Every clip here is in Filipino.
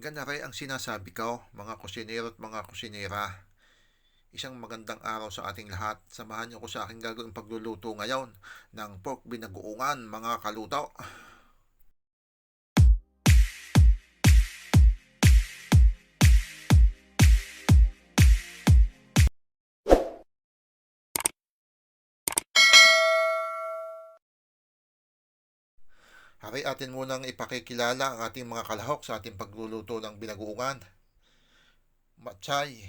Ganare ang sinasabi ko, mga kusinero at mga kusinera. Isang magandang araw sa ating lahat. Samahan niyo ko sa aking gagawing pagluluto ngayon ng pork binagoongan, mga kaluto. Hari atin munang ipakikilala ang ating mga kalahok sa ating pagluluto ng binagoongan. Matchay,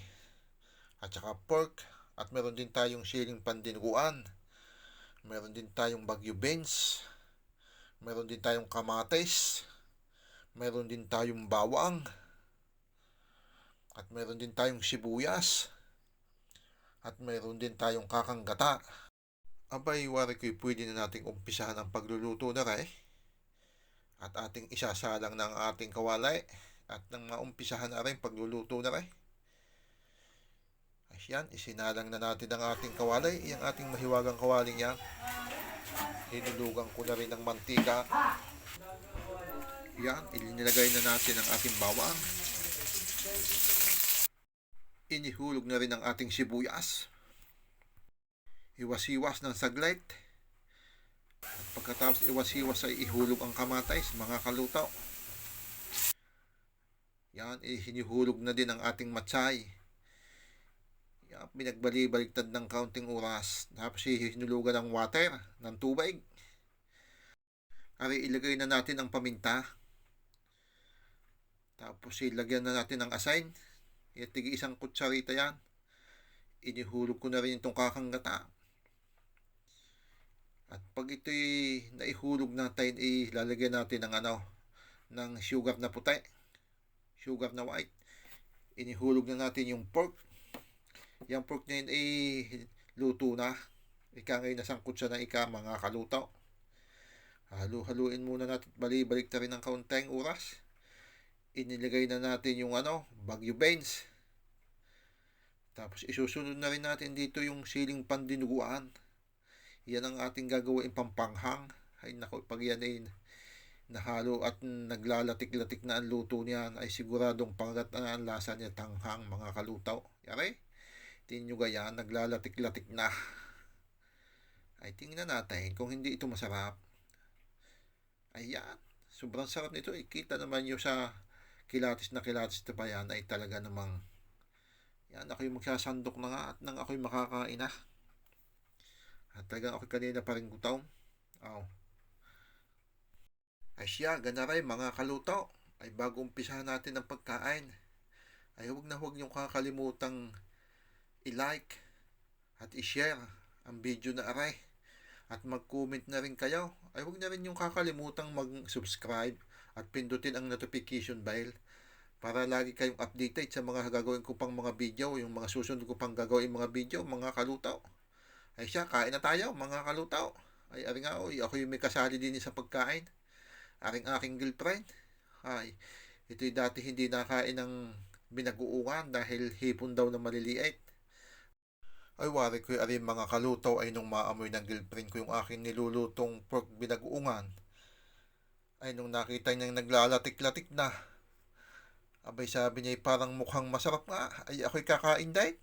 at saka pork, at meron din tayong siling pandinuguan. Meron din tayong bagyo beans. Meron din tayong kamates. Meron din tayong bawang. At meron din tayong sibuyas. At meron din tayong kakanggata. Abay, wari ko'y pwede na nating umpisahan ang pagluluto na rin at ating isasalang ng ating kawalay at nang maumpisahan na rin pagluluto na rin. Ayan, isinalang na natin ang ating kawalay, yung ating mahiwagang kawaling yan. Hinulugan ko na rin ng mantika. Yan, ilinilagay na natin ang ating bawang. Inihulog na rin ang ating sibuyas. Iwas-iwas ng saglit. At pagkatapos iwas-iwas ay ihulog ang kamatis, mga kalutaw. Yan, eh, hinihulog na din ang ating matchay. Yan, pinagbali-baligtad ng kaunting oras. Tapos hinulugan ng water, ng tubig. Ari, ilagay na natin ang paminta. Tapos ilagyan na natin ng asin. Yan, tigi isang kutsarita yan. Inihulog ko na rin itong kakanggata. At pag ito'y naihulog natin, ilalagyan natin ng ano, ng sugar na puti. Sugar na white. Inihulog na natin yung pork. Yung pork na yun ay luto na. Ika ngayon nasangkot siya ng ika mga kalutaw. Halu-haluin muna natin. Bali-balik na rin ng kaunting oras. Inilagay na natin yung ano, bagyo beans. Tapos isusunod na rin natin dito yung siling pandinuguan. Yan ang ating gagawin pampanghang. Ay nako, pag yan ay nahalo at naglalatik-latik na ang luto niyan ay siguradong pangat na ang lasa niya tanghang mga kalutaw. Yari? Tingin nyo gaya, naglalatik-latik na. Ay tingnan natin kung hindi ito masarap. Ayan, sobrang sarap nito. Ikita naman nyo sa kilatis na kilatis na pa yan ay talaga namang yan, ako'y magsasandok na nga at nang ako'y makakain na. At talagang ako kanina pa rin gutom. Oh. Ay siya, ganaray mga kaluto. Ay bago umpisahan natin ang pagkain. Ay huwag na huwag niyong kakalimutang i-like at i-share ang video na aray. At mag-comment na rin kayo. Ay huwag na rin yung kakalimutang mag-subscribe at pindutin ang notification bell para lagi kayong updated sa mga gagawin ko pang mga video, yung mga susunod ko pang gagawin mga video, mga kalutaw. Ay siya, kain na tayo, mga kalutaw. Ay, ari nga, oy, ako yung may kasali din sa pagkain. Aring aking girlfriend. Ay, ito'y dati hindi nakain ng binaguungan dahil hipon daw na maliliit. Ay, wari ko ari mga kalutaw ay nung maamoy ng girlfriend ko yung aking nilulutong pork binaguungan. Ay, nung nakita niyang naglalatik-latik na. Abay, sabi niya, parang mukhang masarap nga. Ay, ako'y kakain dahil.